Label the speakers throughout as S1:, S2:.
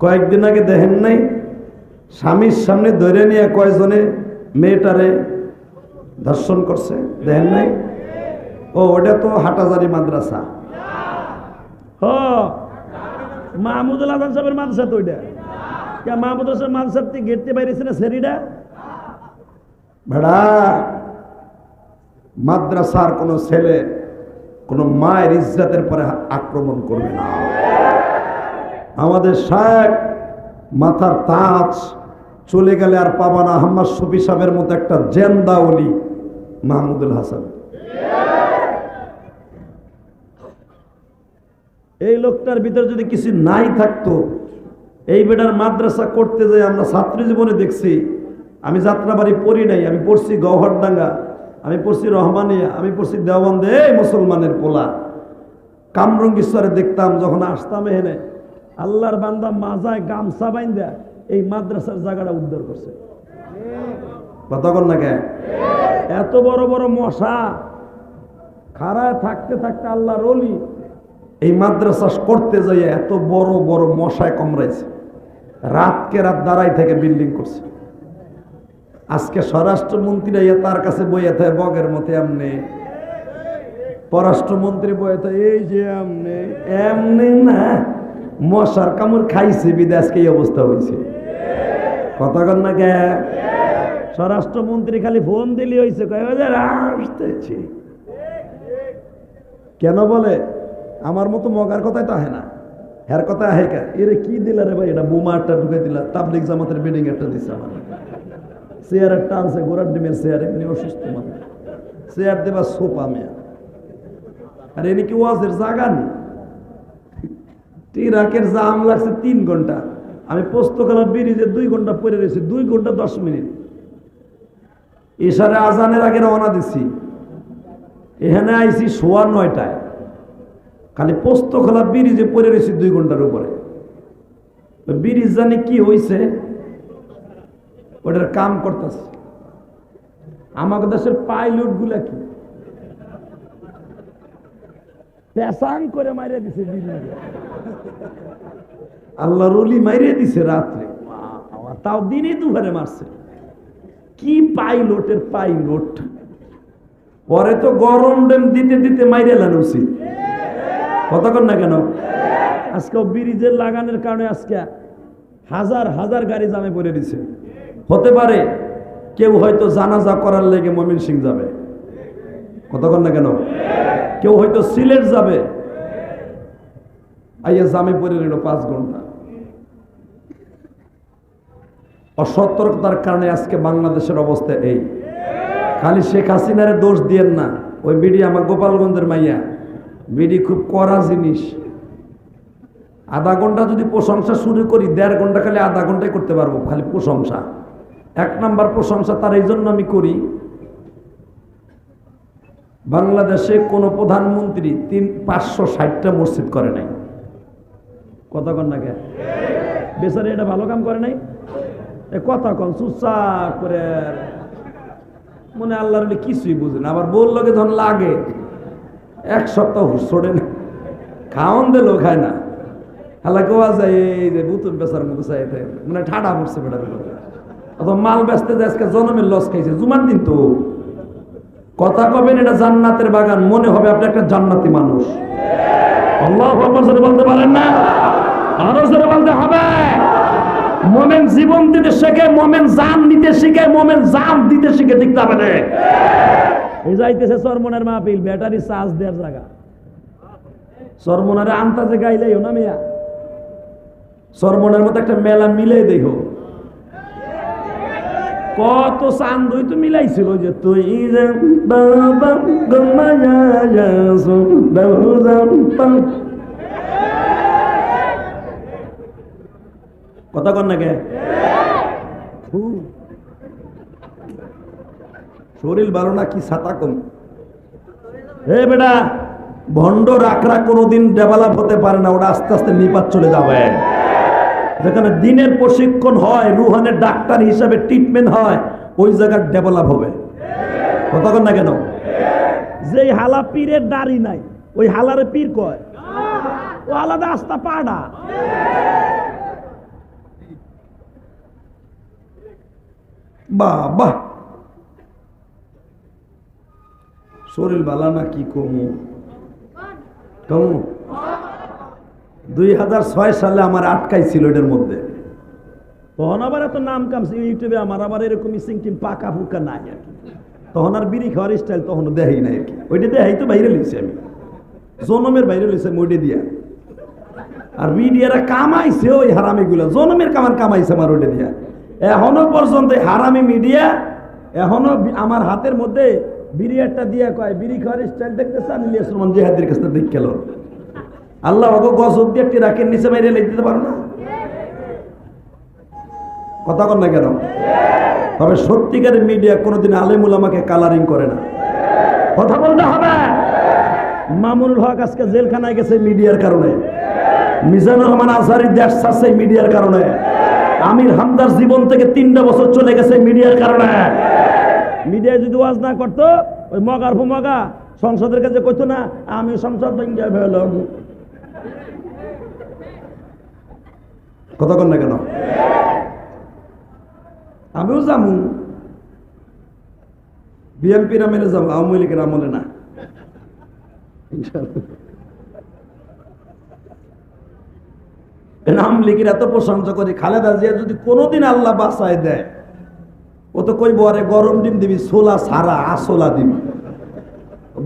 S1: কয়েকদিন আগে দেখেন নাই স্বামীর সামনে ধরে নিয়ে কয়জনে মেয়েটারে ধর্ষণ করছে দেখেন নাই? ও ওটা তো হাটাজারি মাদ্রাসা।
S2: হ মাহমুদুল হাসান সাহেবের মাদ্রাসা তো ওইটা। কে মাহমুদুল হাসান মাদ্রাসার গেটতে বাইরেছে না সেরিটা
S1: ভেড়া মাদ্রাসার কোনো ছেলে কোনো মায়ের ইজ্জাতের পরে আক্রমণ করবে না। আমাদের শায়েক মাথার তাজ চলে গেলে আর পাবা না। আহম্মদ শফি সাহেবের মতো একটা জেন্দা অলি মাহমুদুল হাসান। এই লোকটার ভিতরে যদি কিছু নাই থাকতো, এই বেটার মাদ্রাসা করতে যাই আমরা ছাত্র জীবনে দেখছি, আমি যাত্রাবাড়ি পড়ি নাই, আমি পড়ছি গহরডাঙ্গা আমি পড়ছি রহমানিয়া, আমি পড়ছি দেওয়ান্দে এই মুসলমানের পোলা। কামরঙ্গীশ্বরে দেখতাম, যখন আসতাম এখানে আল্লাহর বান্দা মাজায় গামছা বাইন্দা এই মাদ্রাসার জায়গাটা উদ্ধার করছে। এত বড় বড় মশা খাড়ায় থাকতে থাকতে আল্লাহর অলি এই মাদ্রাসা করতে যাইয়া এত বড় বড় মশায় কামড়াইছে। রাতকে রাত দাঁড়াই থেকে বিল্ডিং করছে। আজকে স্বরাষ্ট্রমন্ত্রী ইয়া তার কাছে বইয়ে থাকে, বগের মতে এমনি। পররাষ্ট্রমন্ত্রী বইয়ে থাকে, এই যে এমনি এমনি না। মশার কামড় খাইছে বিদেশকে এই অবস্থা হয়েছে কথা কর না কে? স্বরাষ্ট্রমন্ত্রী খালি ফোন দিলি হয়েছে আসতেছি। কেন বলে? আমার মতো মগার কথাই তো আহে না। হ্যার কথা আহে কা? এরে কি দিলা রে ভাই? এটা বোমা একটা ঢুকে দিলা। তাবলিক জামাতের বিল্ডিং একটা দিছে আমার। চেয়ারের টানছে গোড়ার ডিমের চেয়ার, এমনি অসুস্থ মানুষ। চেয়ার দেবা সোপা মেয়া। আর এনে কি ওয়াজের জাগা নেই? টিরাকের জাম লাগছে তিন ঘণ্টা। আমি পোস্তকালা ব্রিজে দুই ঘণ্টা পরে রয়েছি, দুই ঘণ্টা দশ মিনিট। ইশারে আজানের আগে রওনা দিছি। এখানে আইছি সোয়া নয়টায়। খালি পোস্তখোলা ব্রিজে পরে রয়েছি দুই ঘণ্টার উপরে। ব্রিজ জানি কি হয়েছে ওটার কাম করতেছে। আমাদের দেশের পাইলটগুলা কি? পেশাং করে মারিয়ে দিছে আল্লাহ রলি মারিয়ে দিছে রাত্রে। তাও দিনে দুপুরে মারছে। কি পাইলটের পাইলট পরে তো গরম ডেম দিতে দিতে মাইরে এলেন উচিত কতক্ষণ না কেন? আজকে ব্রিজের লাগানোর কারণে আজকে হাজার হাজার গাড়ি জামে পড়ে দিছে। হতে পারে কেউ হয়তো জানাজা করার লেগে মমিন সিং যাবে কতক্ষণ না কেন? কেউ হয়তো সিলেট যাবে। আইয়া জামে পড়ে রইল পাঁচ ঘণ্টা। অসতর্কতার কারণে আজকে বাংলাদেশের অবস্থা এই। খালি শেখ হাসিনারে দোষ দিয়েন না। ওই বিডি আমার গোপালগঞ্জের মাইয়া। বিডি খুব কড়া জিনিস। আধা ঘণ্টা যদি প্রশংসা শুরু করি, দেড় ঘণ্টা খালি আধা ঘন্টায় করতে পারব, খালি প্রশংসা। এক নাম্বার প্রশংসা তার এই জন্য আমি করি বাংলাদেশে কোনো প্রধানমন্ত্রী তিন পাঁচশো ষাটটা মসজিদ করে নাই। কথা কন না কে? বেচারে এটা ভালো কাম করে নাই? কথা কন, চুপচাপ করে। মনে আল্লাহর কিছুই বুঝে না। আবার বলল কি যখন লাগে। এক সপ্তাহ হুশ ছোড়ে না। খাওয়ান দিলেও খায় না। হালা কোয়া যায় এই যে বুতুন বেচার মতো চাইতে মানে ঠাডা পড়ছে বেটার অথবা মাল বেচতে যায়, আজকে জনমের লস খাইছে। জুমার দিন তো। কথা কবেন, এটা জান্নাতের বাগান, মনে হবে আপনি একটা জান্নাতি মানুষ। আল্লাহ বলতে পারেন না? আরও জোরে বলতে হবে। মোমেন জীবন দিতে শেখে, মোমেন জান দিতে শিখে, মোমেন জান দিতে শিখে হবে না এই যাইতেছে সরমনের মাহফিল, ব্যাটারি চার্জ দেওয়ার জায়গা। সরমনারে আন্তাজে গাইলেও না মিয়া? সরমনের মতো একটা মেলা মিলে দেখো কত চান্দই তো মিলাইছিল যে তুই কথা কন না কে? শরীর ভালো না কি ছাতা কম? হে বেটা, ভণ্ড রাখরা কোনোদিন ডেভেলপ হতে পারে না ওটা আস্তে আস্তে নিপাত চলে যাবে। যেখানে দিনের প্রশিক্ষণ হয়, রুহানের ডাক্তার হিসাবে ট্রিটমেন্ট হয়, ওই জায়গার ডেভেলপ হবে। কতক্ষণ না কেন? যে হালা পীরের দাড়ি নাই, ওই হালারে পীর কয়? ও আলাদা আস্তা পাড়া বাহ বাহ শরীর বালা না কি কমু? কমু। দুই হাজার ছয় সালে আমার আটকাই ছিল এটার মধ্যে।
S2: তখন আবার এত নাম কামছে ইউটিউবে আমার আবার এরকম সিংটিম পাকা ফুকা নাই আর কি। তখন আর বিড়ি খাওয়ার স্টাইল তখন
S1: দেখাই নাই আর কি। ওইটা দেখাই তো বাইরে লইছি আমি। জনমের বাইরে আমি ওইটা দিয়া। আর মিডিয়ারা কামাইছে ওই হারামি গুলা জনমের কামার কামাইছে আমার ওইটা দিয়া। এখনও পর্যন্ত হারামি মিডিয়া এখনও আমার হাতের মধ্যে একটা দিয়া কয়, বিড়ি খাওয়ার স্টাইল দেখতেছে আমি ইলিয়াস রহমান জেহাদের কাছে দেখ গেল আল্লাহ ওকে গজব দিয়ে একটি রাখের নিচে বাইরে লিখে দিতে পারো না? কথা কর না কেন? তবে সত্যিকারের মিডিয়া কোনোদিন আলেমুল আমাকে কালারিং করে না। কথা বলতে হবে।
S2: মামুনুল হক আজকে জেলখানায় গেছে
S1: মিডিয়ার কারণে। মিজানুর রহমান আজহারি দেশ ছাড়ছে মিডিয়ার কারণে। আমির হামদার জীবন থেকে তিনটা বছর চলে গেছে মিডিয়ার কারণে।
S2: মিডিয়ায় যদি ওয়াজ না করতো, ওই মগার ফু মগা সংসদের কাছে কইতো না আমি সংসদ ভেঙে ফেলাম
S1: কথা কর না কেন? আমিও যামু। বিএনপির আমলে যাব আওয়ামী লীগের আমলে না। নাম লিখির এত প্রশংসা করি, খালেদা জিয়া যদি কোনোদিন আল্লাহ বাসায় দেয়, ও তো কইব, আরে গরম ডিম দিবি সোলা সারা আসলা দিবি।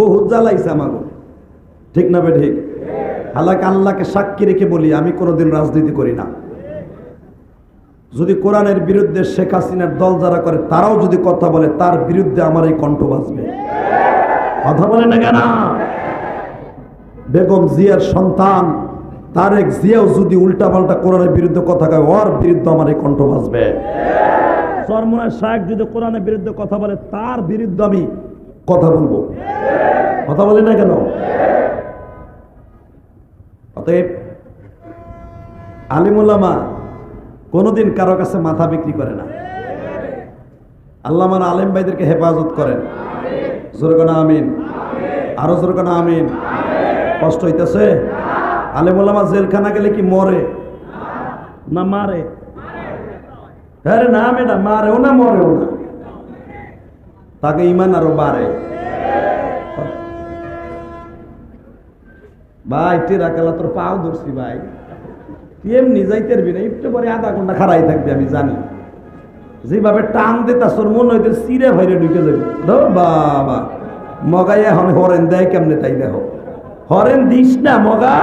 S1: বহুত জ্বালাইছে আমাকে ঠিক না বে ঠিক? হালাকে আল্লাহকে সাক্ষী রেখে বলি, আমি কোনোদিন রাজনীতি করি না। যদি কোরআনের বিরুদ্ধে শেখ হাসিনার দল যারা করে, তারাও যদি কথা বলে, তার বিরুদ্ধে আমার এই কণ্ঠ বাজবে। কথা বলে না কেন? বেগম জিয়ার সন্তান, তারেক জিয়াও যদি উল্টাপাল্টা কোরআনের বিরুদ্ধে কথা কয়, ওর বিরুদ্ধে আমার এই কণ্ঠ বাজবে।
S2: সরমনার শাহেক যদি কোরআনের বিরুদ্ধে কথা বলে, তার বিরুদ্ধে আমি
S1: কথা বলব। কথা বলি না কেন? অতএব আলিমুল্লামা কোনোদিন কারও কাছে মাথা বিক্রি করে না। আল্লাহ মানে আলেম ভাইদেরকে হেফাজত করেন। জোরগানা আমিন। আরও জোরগানা আমিন। কষ্ট হইতেছে? আলেম আলেমুল্লামা জেলখানা গেলে কি মরে?
S2: না, মারে।
S1: আরে না মেডা মারেও না মরেও না। তাকে ইমান আরও বাড়ে। ভাই, টেরা কালা তোর পাও ধরছি ভাই। এমনি যাইতে পারবি না একটু পরে আধা ঘণ্টা খারাই থাকবি, আমি জানি। যেভাবে টান দিতা তোর মনে হইতে সিরে ভাইরে ঢুকে যাবে। বাবা মগাই এখন হরেন দেয় কেমনে তাই দেখো? হরেন দিস না মগা,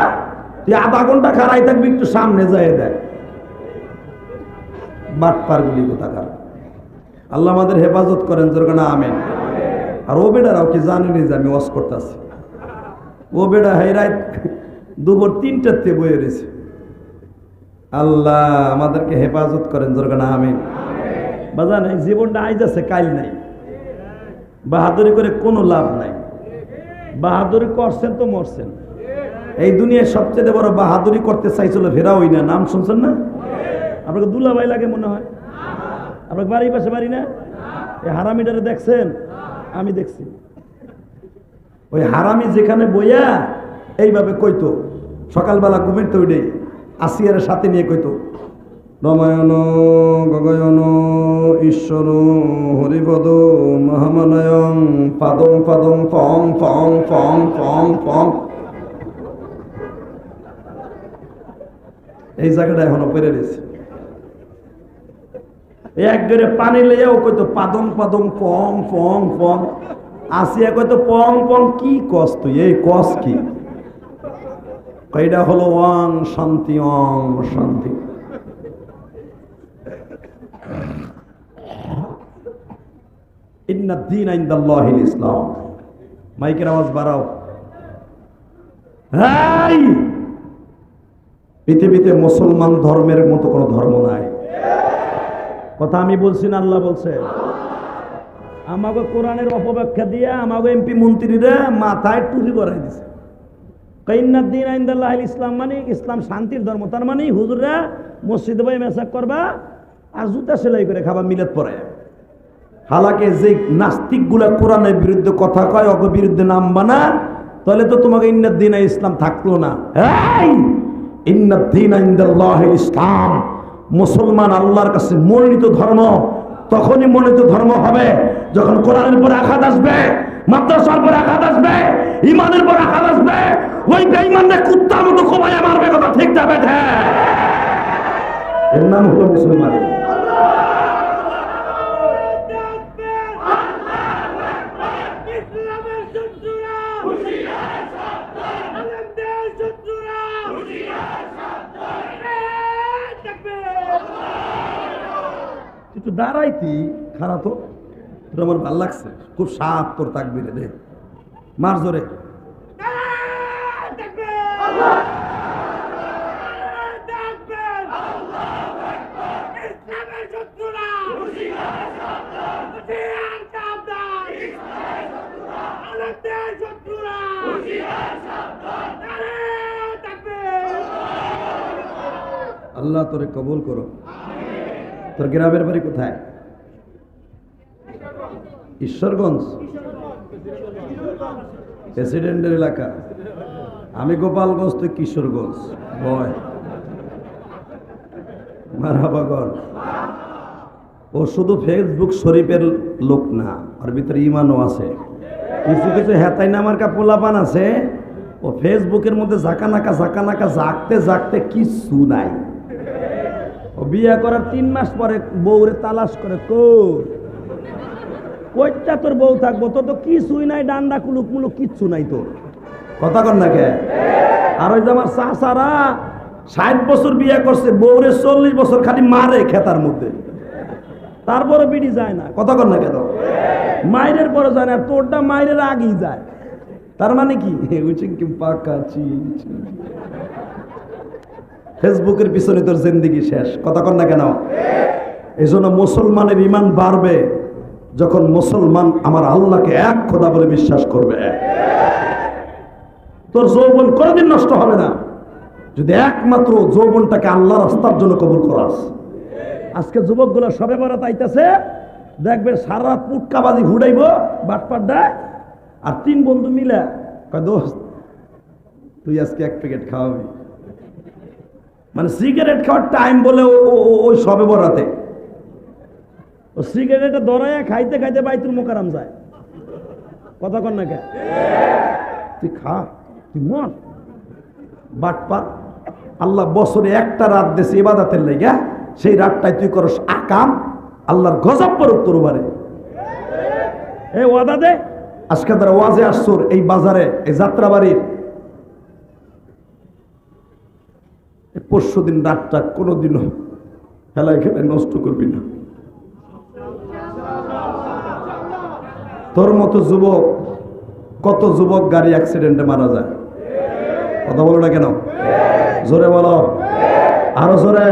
S1: তুই আধা ঘণ্টা খারাই থাকবি, একটু সামনে যায় দেয় বাটপার গুলি কোথাকার? আল্লাহ আমাদের হেফাজত করেন জোরগানা আমেন। আর ও বেটারাও কি জানেনি যে আমি ওয়াশ করতেছি? ও বেটা হাই রাত দুপুর তিনটার তে বয়ে রয়েছে। আল্লাহ আমাদেরকে হেফাজত করেন জোরগানা আমিন।
S2: বাজান, এই জীবনটা আইজ আছে কাল নাই।
S1: বাহাদুরি করে কোনো লাভ নাই।
S2: বাহাদুরি করছেন তো মরছেন।
S1: এই দুনিয়ায় সবচেয়ে বড় বাহাদুরি করতে চাইছিল ফেরাওই না, নাম শুনছেন না?
S2: আপনাকে দুলাভাই লাগে মনে হয়? আপনার বাড়ি পাশে বাড়ি না? এই হারামিটারে দেখছেন? আমি দেখছি।
S1: ওই হারামি যেখানে বইয়া, এইভাবে কইতো, সকালবেলা ঘুমের তো উঠে আসিয়ার সাথে নিয়ে কইতো, রমায়ণ, গগয়ন, ঈশ্বর, হরিপদ, মহামানয়ং, পাদং পাদং, ফং ফং ফং ফং ফং। এই জায়গাটা এখনও পেরে রয়েছে। এক গড়ে পানি লইয়াও কইতো, পাদং পাদং, ফং ফং ফং। আসিয়া কইতো পং পং কি কস তুই? এই কস কি? কইটা হলো ওয়াং, শান্তি অং শান্তি। ইসলাম। মাইকের আওয়াজ বাড়াও। পৃথিবীতে মুসলমান ধর্মের মতো কোনো ধর্ম নাই।
S2: কথা আমি বলছি না, আল্লাহ বলছে। আমাকে কোরআনের অপব্যাখ্যা দিয়ে আমাকে
S1: এমপি মন্ত্রীরা মাথায় টুপি করাই দিছে।
S2: কৈনাদ্দিন আইন্দাল্লাহ ইসলাম মানে ইসলাম শান্তির ধর্ম, তার মানে হুজুররা মসজিদে ভাই মেসাক করবা
S1: আর জুতা সেলাই করে খাবা মিলাত পরে হালাকে যে নাস্তিকগুলা কোরআনের বিরুদ্ধে কথা কয়, অগ বিরুদ্ধে নাম বানা, তাহলে তো তোমাকে ইন্নাদ্দিন ইসলাম থাকল না। ইন্নাদ্দিন ইনদাল্লাহিল ইসলাম, মুসলমান আল্লাহর কাছে মনোনীত ধর্ম, তখনই মনোনীত ধর্ম হবে যখন কোরআনের পর আঘাত আসবে, মাদ্রাসার পর আঘাত আসবে ইমানের পরে আঘাত আসবে। ওই বেঈমানরা কুত্তার মতো কোবায় মারবে কথা ঠিক যাবে এর নাম হলো মুসলমান।
S3: তাকবীর!
S1: একটু দাঁড়াইতি, খারাপ তো? আমার ভালো লাগছে। খুব সাপ তোর থাকবি রে দে মার জোরে! আল্লাহ তোরে কবুল করো। তোর গ্রামের বাড়ি কোথায়? ঈশ্বরগঞ্জ। প্রেসিডেন্টের এলাকা। আমি গোপালগঞ্জ তো কিশোরগঞ্জ। বয়। মারাবাগর। ও শুধু ফেসবুক শরীফের লোক না, ওর ভিতরে ইমানও আছে। কিছু কিছু হেতাই নামার কা পোলাপান আছে। ও ফেসবুকের মধ্যে জাকা নাকা জাকা নাকা জাগতে জাগতে কিচ্ছু নাই। ও বিয়ে করার তিন মাস পরে বউরে তালাশ করে, কই? কইটা তোর বউ থাকব? তোর তো কিছুই নাই, ডান্ডা কুলুক মুলুক, কিচ্ছু নাই তোর। কথা কর না কে? আর ওই যে আমার চাচারা ষাট বছর বিয়ে করছে, বউরে চল্লিশ বছর খালি মারে খেতার মধ্যে। তারপরে বিড়ি যায় না। কথা কর না কেন? মায়ের পরে যায় না তোরটা মায়ের আগেই যায়। তার মানে কি। ফেসবুকের পিছনে তোর জিন্দিগি শেষ। কথা কর না কেন? এই জন্য মুসলমানের ইমান বাড়বে। যখন মুসলমান আমার আল্লাহকে এক খোদা বলে বিশ্বাস করবে, তোর যৌবন কোনোদিন নষ্ট হবে না। যদি একমাত্র যৌবনটাকে আল্লাহ রাস্তার জন্য কবুল করাস। আজকে যুবকগুলো সবে বরাত আইতাছে, দেখবে সারা পুটকাবাজি ঘুরাইব বাটপাট দেয় আর তিন বন্ধু মিলে দোস্ত, তুই আজকে এক প্যাকেট খাওয়াবি? মানে সিগারেট খাওয়ার টাইম বলে ওই সবে বরাতে। খাইতে খাইতে বাইতুল মোকারাম যায়। কথা কর না কে? তুই খা, তুই বাটপার, আল্লাহ বছরে একটা রাত দেশে ইবাদাতের লেগে, সেই রাতটাই তুই করস আকাম, আল্লাহর গজব পর তোর বারে এ ওয়াদা দে। আজকে তারা ওয়াজে আসছোর এই বাজারে, এই যাত্রাবাড়ির। পরশু দিন রাতটা কোনোদিনও খেলায় খেলায় নষ্ট করবি না। তোর মতো যুবক, কত যুবক গাড়ি অ্যাক্সিডেন্টে মারা যায়? কথা বলো না কেন? জোরে বলো। আরও জোরে।